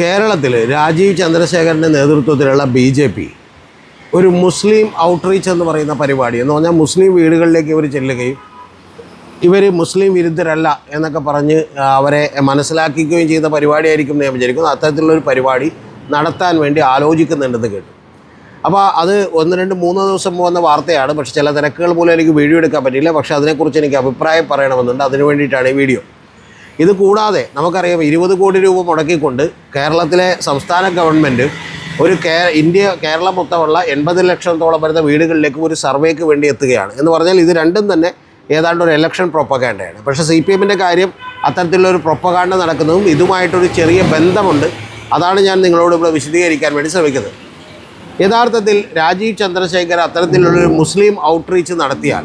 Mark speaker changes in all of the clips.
Speaker 1: കേരളത്തിൽ രാജീവ് ചന്ദ്രശേഖരന്റെ നേതൃത്വത്തിലുള്ള ബി ജെ പി ഒരു മുസ്ലിം ഔട്ട്റീച്ച് എന്ന് പറയുന്ന പരിപാടി എന്ന് പറഞ്ഞാൽ മുസ്ലിം വീടുകളിലേക്ക് ഇവർ ചെല്ലുകയും ഇവർ മുസ്ലിം വിരുദ്ധരല്ല എന്നൊക്കെ പറഞ്ഞ് അവരെ മനസ്സിലാക്കിക്കുകയും ചെയ്ത പരിപാടിയായിരിക്കും ഞാൻ അത്തരത്തിലുള്ളൊരു പരിപാടി നടത്താൻ വേണ്ടി ആലോചിക്കുന്നുണ്ടെന്ന് കേട്ടു. അപ്പോൾ അത് ഒന്ന് രണ്ട് മൂന്ന് ദിവസം പോകുന്ന വാർത്തയാണ്. പക്ഷേ ചില തിരക്കുകൾ മൂലം എനിക്ക് വീഡിയോ എടുക്കാൻ പറ്റില്ല പക്ഷേ അതിനെക്കുറിച്ച് എനിക്ക് അഭിപ്രായം പറയണമെന്നുണ്ട്. അതിന് വേണ്ടിയിട്ടാണ് ഈ വീഡിയോ. ഇത് കൂടാതെ നമുക്കറിയാം ഇരുപത് കോടി രൂപ മുടക്കിക്കൊണ്ട് കേരളത്തിലെ സംസ്ഥാന ഗവൺമെന്റ് ഒരു കേ ഇന്ത്യ കേരളം മൊത്തമുള്ള എൺപത് ലക്ഷത്തോളം വരുന്ന വീടുകളിലേക്ക് ഒരു സർവേക്ക് വേണ്ടി എത്തുകയാണ്. എന്ന് പറഞ്ഞാൽ ഇത് രണ്ടും തന്നെ ഏതാണ്ട് ഒരു ഇലക്ഷൻ പ്രൊപ്പകാൻഡയാണ് പക്ഷേ സി പി എമ്മിന്റെ കാര്യം അത്തരത്തിലുള്ളൊരു പ്രൊപ്പകാണ്ട നടക്കുന്നതും ഇതുമായിട്ടൊരു ചെറിയ ബന്ധമുണ്ട്. അതാണ് ഞാൻ നിങ്ങളോട് ഇവിടെ വിശദീകരിക്കാൻ വേണ്ടി ശ്രമിക്കുന്നത്. യഥാർത്ഥത്തിൽ രാജീവ് ചന്ദ്രശേഖർ അത്തരത്തിലുള്ളൊരു മുസ്ലിം ഔട്ട്റീച്ച് നടത്തിയാൽ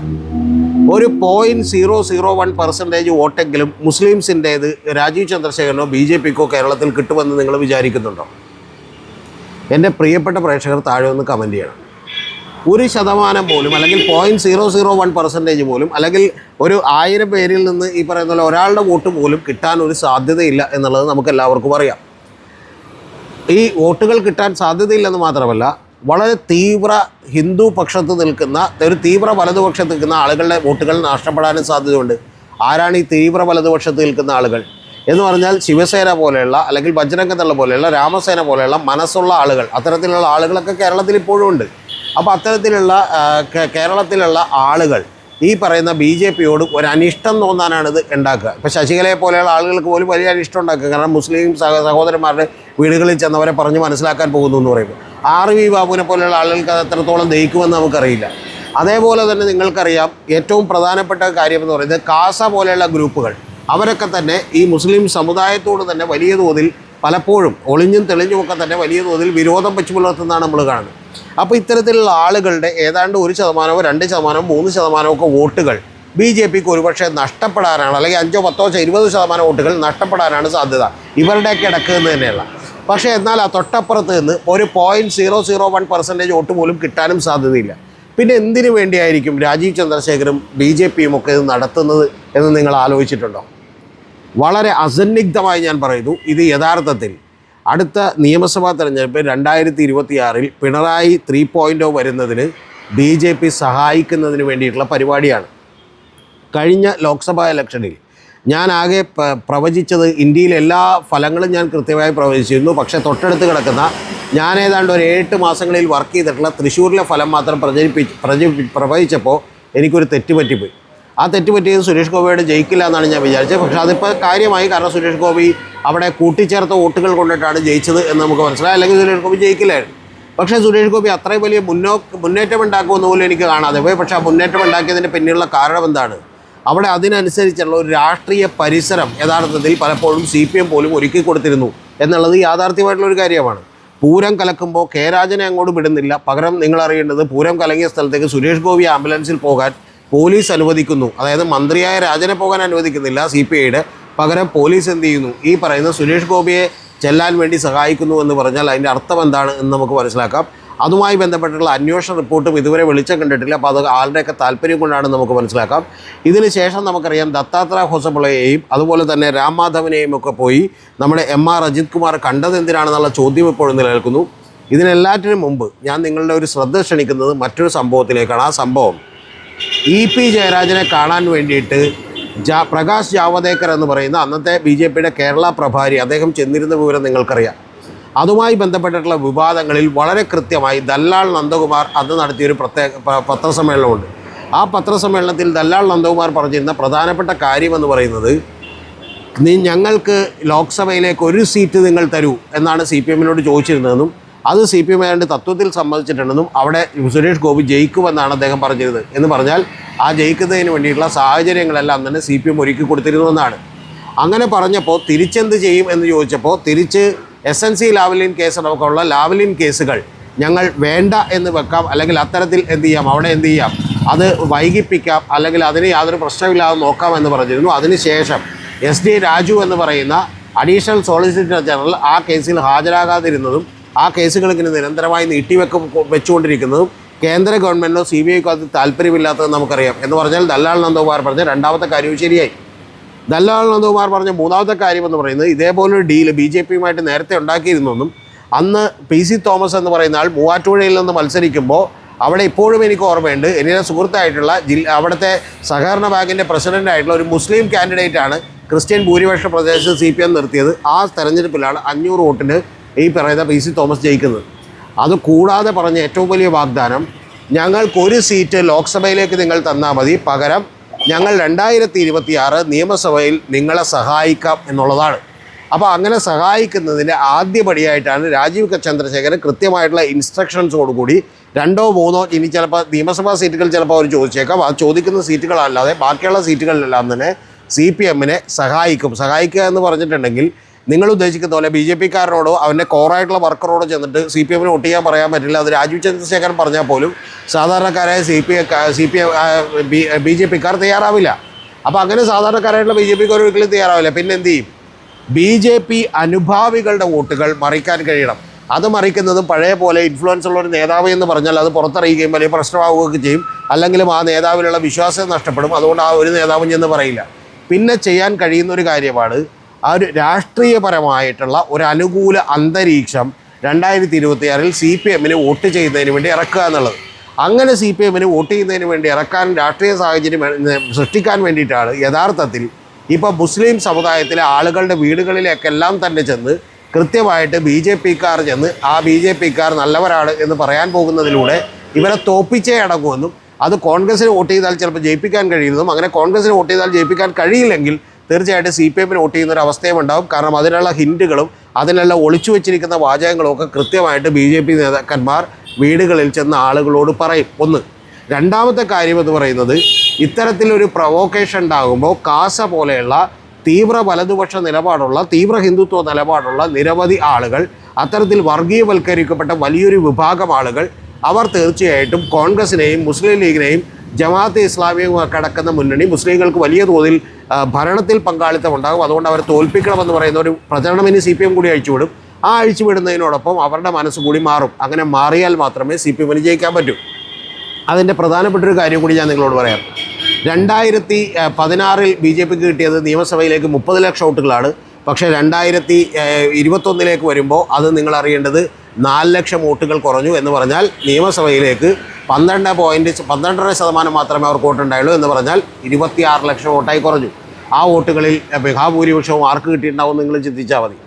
Speaker 1: ഒരു point zero zero one percentage വോട്ടെങ്കിലും മുസ്ലിംസിന്റേത് രാജീവ് ചന്ദ്രശേഖരനോ ബി ജെ പിക്കോ കേരളത്തിൽ കിട്ടുമെന്ന് നിങ്ങൾ വിചാരിക്കുന്നുണ്ടോ? എന്റെ പ്രിയപ്പെട്ട പ്രേക്ഷകർ താഴെ ഒന്ന് കമന്റ് ചെയ്യണം. ഒരു ശതമാനം പോലും അല്ലെങ്കിൽ point zero zero one percentage പോലും അല്ലെങ്കിൽ ഒരു ആയിരം പേരിൽ നിന്ന് ഈ പറയുന്ന പോലെ ഒരാളുടെ വോട്ട് പോലും കിട്ടാൻ ഒരു സാധ്യതയില്ല എന്നുള്ളത് നമുക്ക് എല്ലാവർക്കും അറിയാം. ഈ വോട്ടുകൾ കിട്ടാൻ സാധ്യതയില്ലെന്ന് മാത്രമല്ല വളരെ തീവ്ര ഹിന്ദു പക്ഷത്ത് നിൽക്കുന്ന ഒരു തീവ്ര വലതുപക്ഷത്ത് നിൽക്കുന്ന ആളുകളുടെ വോട്ടുകൾ നഷ്ടപ്പെടാനും സാധ്യതയുണ്ട്. ആരാണ് ഈ തീവ്ര വലതുപക്ഷത്ത് നിൽക്കുന്ന ആളുകൾ? എന്ന് പറഞ്ഞാൽ ശിവസേന പോലെയുള്ള അല്ലെങ്കിൽ ബജ്രംഗദള പോലെയുള്ള രാമസേന പോലെയുള്ള മനസ്സുള്ള ആളുകൾ. അത്തരത്തിലുള്ള ആളുകളൊക്കെ കേരളത്തിൽ ഇപ്പോഴും ഉണ്ട്. അപ്പോൾ അത്തരത്തിലുള്ള കേരളത്തിലുള്ള ആളുകൾ ഈ പറയുന്ന ബി ജെ പിയോട് ഒരു അനിഷ്ടം തോന്നാനാണ് ഇത് ഉണ്ടാക്കുക. ഇപ്പോൾ ശശികലയെ പോലെയുള്ള ആളുകൾക്ക് പോലും വലിയ അനിഷ്ടം ഉണ്ടാക്കുക. കാരണം മുസ്ലിം സഹ സഹോദരന്മാരുടെ വീടുകളിൽ ചെന്നവരെ പറഞ്ഞ് മനസ്സിലാക്കാൻ പോകുന്നു എന്ന് പറയുമ്പോൾ. ആർ വി ബാബുവിനെ പോലെയുള്ള ആളുകൾക്ക് അത് എത്രത്തോളം ദഹിക്കുമെന്ന് നമുക്കറിയില്ല. അതേപോലെ തന്നെ നിങ്ങൾക്കറിയാം ഏറ്റവും പ്രധാനപ്പെട്ട കാര്യം എന്ന് പറയുന്നത് കാസ പോലെയുള്ള ഗ്രൂപ്പുകൾ അവരൊക്കെ തന്നെ ഈ മുസ്ലിം സമുദായത്തോട് തന്നെ വലിയ തോതിൽ പലപ്പോഴും ഒളിഞ്ഞും തെളിഞ്ഞുമൊക്കെ തന്നെ വലിയ തോതിൽ വിരോധം വെച്ച് പുലർത്തുന്നതാണ് നമ്മൾ കാണുന്നത്. അപ്പോൾ ഇത്തരത്തിലുള്ള ആളുകളുടെ ഏതാണ്ട് ഒരു ശതമാനമോ രണ്ട് ശതമാനമോ മൂന്ന് ശതമാനമോ ഒക്കെ വോട്ടുകൾ ബി ജെ പിക്ക് ഒരുപക്ഷെ നഷ്ടപ്പെടാനാണ് അല്ലെങ്കിൽ അഞ്ചോ പത്തോ ഇരുപത് ശതമാനം വോട്ടുകൾ നഷ്ടപ്പെടാനാണ് സാധ്യത. ഇവരുടെയൊക്കെ ഇടയ്ക്ക് നിന്ന് തന്നെയുള്ള പക്ഷേ എന്നാൽ ആ തൊട്ടപ്പുറത്ത് നിന്ന് ഒരു point zero zero one percentage vote പോലും കിട്ടാനും സാധ്യതയില്ല. പിന്നെ എന്തിനു വേണ്ടിയായിരിക്കും രാജീവ് ചന്ദ്രശേഖരും ബി ജെ പിയും ഒക്കെ ഇത് നടത്തുന്നത് എന്ന് നിങ്ങൾ ആലോചിച്ചിട്ടുണ്ടോ? വളരെ അസന്നിഗ്ധമായി ഞാൻ പറയുന്നു ഇത് യഥാർത്ഥത്തിൽ അടുത്ത നിയമസഭാ തെരഞ്ഞെടുപ്പ് രണ്ടായിരത്തി ഇരുപത്തിയാറിൽ പിണറായി ത്രീ പോയിന്റ് വരുന്നതിന് ബി ജെ പി സഹായിക്കുന്നതിന് വേണ്ടിയിട്ടുള്ള പരിപാടിയാണ്. കഴിഞ്ഞ ലോക്സഭാ ഇലക്ഷനിൽ ഞാൻ ആകെ പ്രവചിച്ചത് ഇന്ത്യയിലെ എല്ലാ ഫലങ്ങളും ഞാൻ കൃത്യമായി പ്രവചിച്ചിരുന്നു. പക്ഷേ തൊട്ടടുത്ത് കിടക്കുന്ന ഞാൻ ഏതാണ്ട് ഒരു എട്ട് മാസങ്ങളിൽ വർക്ക് ചെയ്തിട്ടുള്ള തൃശ്ശൂരിലെ ഫലം മാത്രം പ്രചരിപ്പിച്ച് പ്രചരി പ്രവചിച്ചപ്പോൾ എനിക്കൊരു തെറ്റ് പറ്റിപ്പോയി ആ തെറ്റ് പറ്റിയത് സുരേഷ് ഗോപിയോട് ജയിക്കില്ല എന്നാണ് ഞാൻ വിചാരിച്ചത്. പക്ഷേ അതിപ്പോൾ കാര്യമായി കാരണം സുരേഷ് ഗോപി അവിടെ കൂട്ടിച്ചേർത്ത വോട്ടുകൾ കൊണ്ടിട്ടാണ് ജയിച്ചത് എന്ന് നമുക്ക് മനസ്സിലായി. അല്ലെങ്കിൽ സുരേഷ് ഗോപി ജയിക്കില്ലായിരുന്നു. പക്ഷേ സുരേഷ് ഗോപി അത്രയും വലിയ മുന്നോ മുന്നേറ്റം ഉണ്ടാക്കുമെന്ന് പോലും എനിക്ക് കാണാതെ പോയി. പക്ഷേ ആ മുന്നേറ്റം ഉണ്ടാക്കിയതിന്റെ പിന്നിലുള്ള കാരണം എന്താണ്? അവിടെ അതിനനുസരിച്ചുള്ള ഒരു രാഷ്ട്രീയ പരിസരം യഥാർത്ഥത്തിൽ പലപ്പോഴും സി പി എം പോലും ഒരുക്കി കൊടുത്തിരുന്നു എന്നുള്ളത് യാഥാർത്ഥ്യമായിട്ടുള്ള ഒരു കാര്യമാണ്. പൂരം കലക്കുമ്പോൾ കെ രാജനെ അങ്ങോട്ട് വിടുന്നില്ല. പകരം നിങ്ങൾ അറിയേണ്ടത് പൂരം കലങ്ങിയ സ്ഥലത്തേക്ക് സുരേഷ് ഗോപി ആംബുലൻസിൽ പോകാൻ പോലീസ് അനുവദിക്കുന്നു. അതായത് മന്ത്രിയായ രാജനെ പോകാൻ അനുവദിക്കുന്നില്ല സി പി ഐയുടെ. പകരം പോലീസ് എന്ത് ചെയ്യുന്നു? ഈ പറയുന്ന സുരേഷ് ഗോപിയെ ചെല്ലാൻ വേണ്ടി സഹായിക്കുന്നു എന്ന് പറഞ്ഞാൽ അതിന്റെ അർത്ഥം എന്താണ് എന്ന് നമുക്ക് മനസ്സിലാക്കാം. അതുമായി ബന്ധപ്പെട്ടുള്ള അന്വേഷണ റിപ്പോർട്ടും ഇതുവരെ വെളിച്ചം കണ്ടിട്ടില്ല. അപ്പോൾ അത് ആളുടെയൊക്കെ താല്പര്യം കൊണ്ടാണ് നമുക്ക് മനസ്സിലാക്കാം. ഇതിന് ശേഷം നമുക്കറിയാം ദത്താത്ര ഹൊസപിളയെയും അതുപോലെ തന്നെ രാം മാധവനെയും ഒക്കെ പോയി നമ്മുടെ എം ആർ അജിത് കുമാർ കണ്ടത് എന്തിനാണെന്നുള്ള ചോദ്യം ഇപ്പോഴും നിലനിൽക്കുന്നു. ഇതിനെല്ലാറ്റിനും മുമ്പ് ഞാൻ നിങ്ങളുടെ ഒരു ശ്രദ്ധ ക്ഷണിക്കുന്നത് മറ്റൊരു സംഭവത്തിലേക്കാണ്. ആ സംഭവം ഇ പി ജയരാജനെ കാണാൻ വേണ്ടിയിട്ട് ജാ പ്രകാശ് ജാവദേക്കർ എന്ന് പറയുന്ന അന്നത്തെ ബി ജെ പിയുടെ കേരള പ്രഭാരി അദ്ദേഹം ചെന്നിരുന്ന വിവരം നിങ്ങൾക്കറിയാം. അതുമായി ബന്ധപ്പെട്ടിട്ടുള്ള വിവാദങ്ങളിൽ വളരെ കൃത്യമായി ദല്ലാൾ നന്ദകുമാർ അന്ന് നടത്തിയൊരു പ്രത്യേക പത്രസമ്മേളനമുണ്ട്. ആ പത്രസമ്മേളനത്തിൽ ദല്ലാൾ നന്ദകുമാർ പറഞ്ഞിരുന്ന പ്രധാനപ്പെട്ട കാര്യമെന്ന് പറയുന്നത് നീ ഞങ്ങൾക്ക് ലോക്സഭയിലേക്ക് ഒരു സീറ്റ് നിങ്ങൾ തരൂ എന്നാണ് സി പി എമ്മിനോട് ചോദിച്ചിരുന്നതെന്നും അത് സി പി എം ഏതാണ്ട് തത്വത്തിൽ സമ്മതിച്ചിട്ടുണ്ടെന്നും അവിടെ സുരേഷ് ഗോപി ജയിക്കുമെന്നാണ് അദ്ദേഹം പറഞ്ഞിരുന്നത്. എന്ന് പറഞ്ഞാൽ ആ ജയിക്കുന്നതിന് വേണ്ടിയിട്ടുള്ള സാഹചര്യങ്ങളെല്ലാം തന്നെ സി പി എം ഒരുക്കി കൊടുത്തിരുന്നു എന്നാണ്. അങ്ങനെ പറഞ്ഞപ്പോൾ തിരിച്ചെന്ത് ചെയ്യും എന്ന് ചോദിച്ചപ്പോൾ തിരിച്ച് S N C Lavalin case Lavalin കേസുകൾ ഞങ്ങൾ വേണ്ട എന്ന് വെക്കാം അല്ലെങ്കിൽ അത്തരത്തിൽ എന്ത് ചെയ്യാം അവിടെ എന്ത് ചെയ്യാം അത് വൈകിപ്പിക്കാം അല്ലെങ്കിൽ അതിന് യാതൊരു പ്രശ്നമില്ലാതെ നോക്കാം എന്ന് പറഞ്ഞിരുന്നു. അതിനുശേഷം എസ് ഡി രാജു എന്ന് പറയുന്ന അഡീഷണൽ സോളിസിറ്റർ ജനറൽ ആ കേസിൽ ഹാജരാകാതിരുന്നതും ആ കേസുകൾ ഇങ്ങനെ നിരന്തരമായി നീട്ടിവെക്ക വെച്ചുകൊണ്ടിരിക്കുന്നതും കേന്ദ്ര ഗവൺമെന്റിനോ സി ബി ഐക്കോ അത് താല്പര്യമില്ലാത്തത് നമുക്കറിയാം. എന്ന് പറഞ്ഞാൽ ദല്ലാൽ നന്ദകുമാർ പറഞ്ഞ രണ്ടാമത്തെ കാര്യവും ശരിയായി. ദല്ലാൽ നന്ദകുമാർ പറഞ്ഞ മൂന്നാമത്തെ കാര്യം എന്ന് പറയുന്നത് ഇതേപോലൊരു ഡീൽ ബി ജെ പിയുമായിട്ട് നേരത്തെ ഉണ്ടാക്കിയിരുന്നെന്നും അന്ന് പി സി തോമസ് എന്ന് പറയുന്ന ആൾ മൂവാറ്റുപുഴയിൽ നിന്ന് മത്സരിക്കുമ്പോൾ അവിടെ ഇപ്പോഴും എനിക്ക് ഓർമ്മയുണ്ട്. എന്റെ സുഹൃത്തായിട്ടുള്ള ജില്ല അവിടുത്തെ സഹകരണ ബാങ്കിന്റെ പ്രസിഡന്റായിട്ടുള്ള ഒരു മുസ്ലിം കാൻഡിഡേറ്റാണ് ക്രിസ്ത്യൻ ഭൂരിപക്ഷ പ്രദേശത്ത് സി പി എം നിർത്തിയത്. ആ തെരഞ്ഞെടുപ്പിലാണ് അഞ്ഞൂറ് വോട്ടിന് ഈ പറയുന്ന പി സി തോമസ് ജയിക്കുന്നത്. അത് കൂടാതെ പറഞ്ഞ ഏറ്റവും വലിയ വാഗ്ദാനം ഞങ്ങൾക്കൊരു സീറ്റ് ലോക്സഭയിലേക്ക് നിങ്ങൾ തന്നാൽ മതി. പകരം ഞങ്ങൾ രണ്ടായിരത്തി ഇരുപത്തി ആറ് നിയമസഭയിൽ നിങ്ങളെ സഹായിക്കാം എന്നുള്ളതാണ്. അപ്പോൾ അങ്ങനെ സഹായിക്കുന്നതിന്റെ ആദ്യപടിയായിട്ടാണ് രാജീവ് ചന്ദ്രശേഖരൻ കൃത്യമായിട്ടുള്ള ഇൻസ്ട്രക്ഷൻസോടുകൂടി രണ്ടോ മൂന്നോ ഇനി ചിലപ്പോൾ നിയമസഭാ സീറ്റുകൾ ചിലപ്പോൾ അവർ ചോദിച്ചേക്കാം. ആ ചോദിക്കുന്ന സീറ്റുകളല്ലാതെ ബാക്കിയുള്ള സീറ്റുകളിലെല്ലാം തന്നെ സി പി എമ്മിനെ സഹായിക്കും. സഹായിക്കുക എന്ന് പറഞ്ഞിട്ടുണ്ടെങ്കിൽ നിങ്ങൾ ഉദ്ദേശിക്കുന്ന പോലെ ബി ജെ പിക്കാരനോടോ അവന്റെ കോറായിട്ടുള്ള വർക്കറോടോ ചെന്നിട്ട് സി പി എമ്മിന് വോട്ട് ചെയ്യാൻ പറയാൻ പറ്റില്ല. അത് രാജീവ് ചന്ദ്രശേഖരൻ പറഞ്ഞാൽ പോലും സാധാരണക്കാരായ C P C P B J പിക്കാർ തയ്യാറാവില്ല. അപ്പോൾ അങ്ങനെ സാധാരണക്കാരായിട്ടുള്ള ബി ജെ പിക്കാർ ഒരിക്കലും തയ്യാറാവില്ല. പിന്നെ എന്ത് ചെയ്യും? ബി ജെ പി അനുഭാവികളുടെ വോട്ടുകൾ മറിക്കാൻ കഴിയണം. അത് മറിക്കുന്നതും പഴയ പോലെ ഇൻഫ്ലുവൻസ് ഉള്ള ഒരു നേതാവ് എന്ന് പറഞ്ഞാൽ അത് പുറത്തറിയുകയും വലിയ പ്രശ്നമാവുകയൊക്കെ ചെയ്യും. അല്ലെങ്കിലും ആ നേതാവിലുള്ള വിശ്വാസം നഷ്ടപ്പെടും. അതുകൊണ്ട് ആ ഒരു നേതാവും ചെന്ന് പറയില്ല. പിന്നെ ചെയ്യാൻ കഴിയുന്ന ഒരു കാര്യമാണ് ആ ഒരു രാഷ്ട്രീയപരമായിട്ടുള്ള ഒരു അനുകൂല അന്തരീക്ഷം രണ്ടായിരത്തി ഇരുപത്തിയാറിൽ സി പി എമ്മിന് വോട്ട് ചെയ്യുന്നതിന് വേണ്ടി ഇറക്കുക എന്നുള്ളത്. അങ്ങനെ സി പി എമ്മിന് വോട്ട് ചെയ്യുന്നതിന് വേണ്ടി ഇറക്കാൻ രാഷ്ട്രീയ സാഹചര്യം സൃഷ്ടിക്കാൻ വേണ്ടിയിട്ടാണ് യഥാർത്ഥത്തിൽ ഇപ്പോൾ മുസ്ലിം സമുദായത്തിലെ ആളുകളുടെ വീടുകളിലേക്കെല്ലാം തന്നെ ചെന്ന് കൃത്യമായിട്ട് ബി ജെ പിക്കാർ ചെന്ന് ആ ബി ജെ പിക്കാർ നല്ലവരാണ് എന്ന് പറയാൻ പോകുന്നതിലൂടെ ഇവരെ തോപ്പിച്ചേ അടങ്ങുമെന്നും അത് കോൺഗ്രസിന് വോട്ട് ചെയ്താൽ ചിലപ്പോൾ ജയിപ്പിക്കാൻ കഴിയുന്നതും അങ്ങനെ കോൺഗ്രസിന് വോട്ട് ചെയ്താൽ ജയിപ്പിക്കാൻ കഴിയില്ലെങ്കിൽ തീർച്ചയായിട്ടും സി പി എമ്മിന് വോട്ട് ചെയ്യുന്ന ഒരു അവസ്ഥയും ഉണ്ടാവും. കാരണം അതിനുള്ള ഹിന്റുകളും അതിനുള്ള ഒളിച്ചു വെച്ചിരിക്കുന്ന വാചകങ്ങളും ഒക്കെ കൃത്യമായിട്ട് ബി ജെ പി നേതാക്കന്മാർ വീടുകളിൽ ചെന്ന ആളുകളോട് പറയും. ഒന്ന് രണ്ടാമത്തെ കാര്യം എന്ന് പറയുന്നത് ഇത്തരത്തിലൊരു പ്രൊവോക്കേഷൻ ഉണ്ടാകുമ്പോൾ കാസ പോലെയുള്ള തീവ്ര വലതുപക്ഷ നിലപാടുള്ള തീവ്ര ഹിന്ദുത്വ നിലപാടുള്ള നിരവധി ആളുകൾ അത്തരത്തിൽ വർഗീയവൽക്കരിക്കപ്പെട്ട വലിയൊരു വിഭാഗം ആളുകൾ അവർ തീർച്ചയായിട്ടും കോൺഗ്രസിനെയും മുസ്ലിം ലീഗിനെയും ജമാഅത്തെ ഇസ്ലാമിയും കടക്കുന്ന മുന്നണി മുസ്ലിങ്ങൾക്ക് വലിയ തോതിൽ ഭരണത്തിൽ പങ്കാളിത്തം ഉണ്ടാകും. അതുകൊണ്ട് അവരെ തോൽപ്പിക്കണമെന്ന് പറയുന്ന ഒരു പ്രചരണം ഇനി സി പി എം കൂടി അഴിച്ചുവിടും. ആ അഴിച്ചുവിടുന്നതിനോടൊപ്പം അവരുടെ മനസ്സ് കൂടി മാറും. അങ്ങനെ മാറിയാൽ മാത്രമേ സി പി എമ്മിന് ജയിക്കാൻ പറ്റൂ. അതിന്റെ പ്രധാനപ്പെട്ട ഒരു കാര്യം കൂടി ഞാൻ നിങ്ങളോട് പറയാം. രണ്ടായിരത്തി പതിനാറിൽ ബി ജെ പിക്ക് കിട്ടിയത് നിയമസഭയിലേക്ക് മുപ്പത് ലക്ഷം വോട്ടുകളാണ്. പക്ഷേ രണ്ടായിരത്തി ഇരുപത്തൊന്നിലേക്ക് വരുമ്പോൾ അത് നിങ്ങൾ അറിയേണ്ടത് നാല് ലക്ഷം വോട്ടുകൾ കുറഞ്ഞു എന്ന് പറഞ്ഞാൽ നിയമസഭയിലേക്ക് പന്ത്രണ്ട് പോയിന്റ് പന്ത്രണ്ടര ശതമാനം മാത്രമേ അവർക്ക് വോട്ടുണ്ടായുള്ളൂ എന്ന് പറഞ്ഞാൽ ഇരുപത്തിയാറ് ലക്ഷം വോട്ടായി കുറഞ്ഞു. ആ വോട്ടുകളിൽ ഏഹ്, മഹാഭൂരിപക്ഷവും ആർക്ക് കിട്ടിയിട്ടുണ്ടാവും നിങ്ങൾ ചിന്തിച്ചാൽ മതി.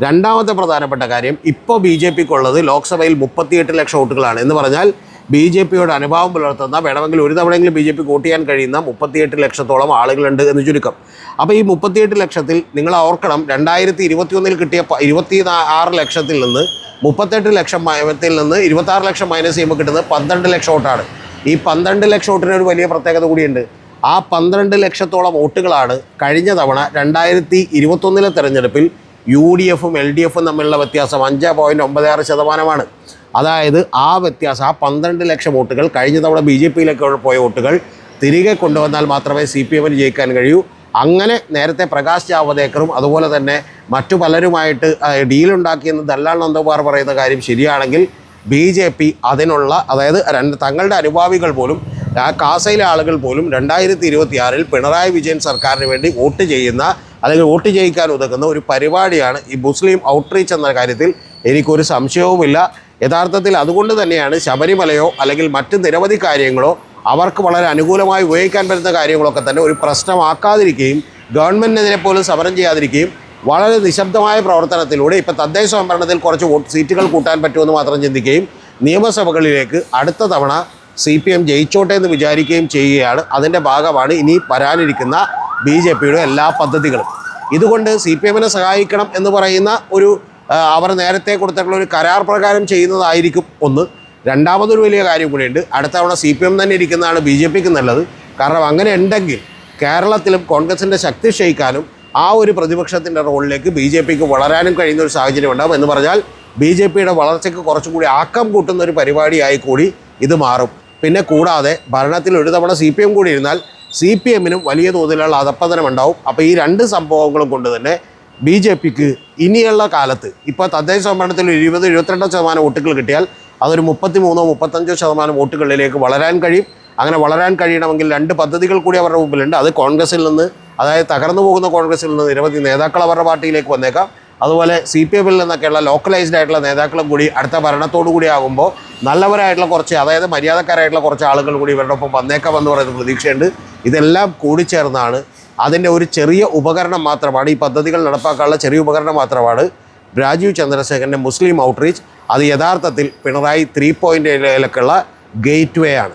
Speaker 1: രണ്ടാമത്തെ പ്രധാനപ്പെട്ട കാര്യം ഇപ്പോൾ ബി ജെ പിക്കുള്ളത് ലോക്സഭയിൽ മുപ്പത്തിയെട്ട് ലക്ഷം വോട്ടുകളാണ് എന്ന് പറഞ്ഞാൽ ബി ജെ പിയോട് അനുഭാവം പുലർത്തുന്ന വേണമെങ്കിൽ ഒരു തവണയെങ്കിലും ബി ജെ പി വോട്ട് ചെയ്യാൻ കഴിയുന്ന മുപ്പത്തിയെട്ട് ലക്ഷത്തോളം ആളുകളുണ്ട് എന്ന് ചുരുക്കം. അപ്പോൾ ഈ മുപ്പത്തിയെട്ട് ലക്ഷത്തിൽ നിങ്ങൾ ഓർക്കണം രണ്ടായിരത്തി ഇരുപത്തിയൊന്നിൽ കിട്ടിയ ഇരുപത്തി ആറ് ലക്ഷത്തിൽ നിന്ന് മുപ്പത്തെട്ട് ലക്ഷം മയത്തിൽ നിന്ന് ഇരുപത്താറ് ലക്ഷം മൈനസ് ചെയ്യുമ്പോൾ കിട്ടുന്നത് പന്ത്രണ്ട് ലക്ഷം വോട്ടാണ്. ഈ പന്ത്രണ്ട് ലക്ഷം വോട്ടിന് ഒരു വലിയ പ്രത്യേകത കൂടിയുണ്ട്. ആ പന്ത്രണ്ട് ലക്ഷത്തോളം വോട്ടുകളാണ് കഴിഞ്ഞ തവണ രണ്ടായിരത്തി ഇരുപത്തൊന്നിലെ തെരഞ്ഞെടുപ്പിൽ യു ഡി എഫും എൽ ഡി എഫും തമ്മിലുള്ള വ്യത്യാസം അഞ്ച് പോയിന്റ് ഒമ്പത് ആറ് ശതമാനമാണ്. അതായത് ആ വ്യത്യാസം ആ പന്ത്രണ്ട് ലക്ഷം വോട്ടുകൾ കഴിഞ്ഞ തവണ ബി ജെ പിയിലേക്ക് പോയ വോട്ടുകൾ തിരികെ കൊണ്ടുവന്നാൽ മാത്രമേ സി പി എമ്മിന് ജയിക്കാൻ കഴിയൂ. അങ്ങനെ നേരത്തെ പ്രകാശ് ജാവദേക്കറും അതുപോലെ തന്നെ മറ്റു പലരുമായിട്ട് ഡീലുണ്ടാക്കിയെന്ന് ദല്ലാൽ നന്ദകുമാർ പറയുന്ന കാര്യം ശരിയാണെങ്കിൽ ബി ജെ പി അതിനുള്ള അതായത് രണ്ട് തങ്ങളുടെ അനുഭാവികൾ പോലും ആ കാസയിലെ ആളുകൾ പോലും രണ്ടായിരത്തി ഇരുപത്തി ആറിൽ പിണറായി വിജയൻ സർക്കാരിന് വേണ്ടി വോട്ട് ചെയ്യുന്ന അല്ലെങ്കിൽ വോട്ട് ചെയ്യിക്കാൻ ഉതകുന്ന ഒരു പരിപാടിയാണ് ഈ മുസ്ലിം ഔട്ട്റീച്ച് എന്ന കാര്യത്തിൽ എനിക്കൊരു സംശയവുമില്ല. യഥാർത്ഥത്തിൽ അതുകൊണ്ട് തന്നെയാണ് ശബരിമലയോ അല്ലെങ്കിൽ മറ്റ് നിരവധി കാര്യങ്ങളോ അവർക്ക് വളരെ അനുകൂലമായി ഉപയോഗിക്കാൻ പറ്റുന്ന കാര്യങ്ങളൊക്കെ തന്നെ ഒരു പ്രശ്നമാക്കാതിരിക്കുകയും ഗവൺമെന്റിനെതിരെ പോലും സമരം ചെയ്യാതിരിക്കുകയും വളരെ നിശബ്ദമായ പ്രവർത്തനത്തിലൂടെ ഇപ്പോൾ തദ്ദേശ സംവരണത്തിൽ കുറച്ച് സീറ്റുകൾ കൂട്ടാൻ പറ്റുമെന്ന് മാത്രം ചിന്തിക്കുകയും നിയമസഭകളിലേക്ക് അടുത്ത തവണ സി പി എം ജയിച്ചോട്ടെ എന്ന് വിചാരിക്കുകയും ചെയ്യുകയാണ്. അതിന്റെ ഭാഗമാണ് ഇനി വരാനിരിക്കുന്ന ബി ജെ പിയുടെ എല്ലാ പദ്ധതികളും. ഇതുകൊണ്ട് സി പി എമ്മിനെ സഹായിക്കണം എന്ന് പറയുന്ന ഒരു അവർ നേരത്തെ കൊടുത്തിട്ടുള്ള ഒരു കരാർ പ്രകാരം ചെയ്യുന്നതായിരിക്കും ഒന്ന്. രണ്ടാമതൊരു വലിയ കാര്യം കൂടിയുണ്ട്. അടുത്ത തവണ സി പി എം തന്നെ ഇരിക്കുന്നതാണ് ബി ജെ പിക്ക് നല്ലത്. കാരണം അങ്ങനെ ഉണ്ടെങ്കിൽ കേരളത്തിലും കോൺഗ്രസിന്റെ ശക്തി ക്ഷയിക്കാനും ആ ഒരു പ്രതിപക്ഷത്തിന്റെ റോളിലേക്ക് ബി ജെ പിക്ക് വളരാനും കഴിയുന്ന ഒരു സാഹചര്യം ഉണ്ടാകും എന്ന് പറഞ്ഞാൽ ബി ജെ പിയുടെ വളർച്ചയ്ക്ക് കുറച്ചും കൂടി ആക്കം കൂട്ടുന്ന ഒരു പരിപാടിയായി കൂടി ഇത് മാറും. പിന്നെ കൂടാതെ ഭരണത്തിൽ ഒരു തവണ സി പി എം കൂടി ഇരുന്നാൽ സി പി എമ്മിനും വലിയ തോതിലുള്ള അധപ്പതനം ഉണ്ടാവും അപ്പോൾ ഈ രണ്ട് സംഭവങ്ങളും കൊണ്ട് തന്നെ ബി ജെ പിക്ക് ഇനിയുള്ള കാലത്ത് ഇപ്പോൾ തദ്ദേശ സംവരണത്തിൽ ഒരു ഇരുപത് എഴുപത്തിരണ്ടോ ശതമാനം വോട്ടുകൾ കിട്ടിയാൽ അതൊരു മുപ്പത്തി മൂന്നോ മുപ്പത്തഞ്ചോ ശതമാനം വോട്ടുകളിലേക്ക് വളരാൻ കഴിയും. അങ്ങനെ വളരാൻ കഴിയണമെങ്കിൽ രണ്ട് പദ്ധതികൾ കൂടി അവരുടെ മുമ്പിലുണ്ട്. അത് കോൺഗ്രസിൽ നിന്ന് അതായത് തകർന്നു പോകുന്ന കോൺഗ്രസിൽ നിന്ന് നിരവധി നേതാക്കൾ അവരുടെ പാർട്ടിയിലേക്ക് വന്നേക്കാം. അതുപോലെ സി പി എമ്മിൽ നിന്നൊക്കെയുള്ള ലോക്കലൈസ്ഡ് ആയിട്ടുള്ള നേതാക്കളും കൂടി അടുത്ത ഭരണത്തോടു കൂടി ആകുമ്പോൾ നല്ലവരായിട്ടുള്ള കുറച്ച് അതായത് മര്യാദക്കാരായിട്ടുള്ള കുറച്ച് ആളുകൾ കൂടി ഇവരുടെ ഒപ്പം വന്നേക്കാമെന്ന് പറയുന്ന പ്രതീക്ഷയുണ്ട്. ഇതെല്ലാം കൂടിച്ചേർന്നാണ് അതിന്റെ ഒരു ചെറിയ ഉപകരണം മാത്രമാണ് ഈ പദ്ധതികൾ നടപ്പാക്കാനുള്ള ചെറിയ ഉപകരണം മാത്രമാണ് രാജീവ് ചന്ദ്രശേഖരന്റെ മുസ്ലിം ഔട്ട്റീച്ച്. അത് യഥാർത്ഥത്തിൽ പിണറായി ത്രീ പോയിന്റ് ഏഴിലേക്കുള്ള ഗേറ്റ് വേ ആണ്.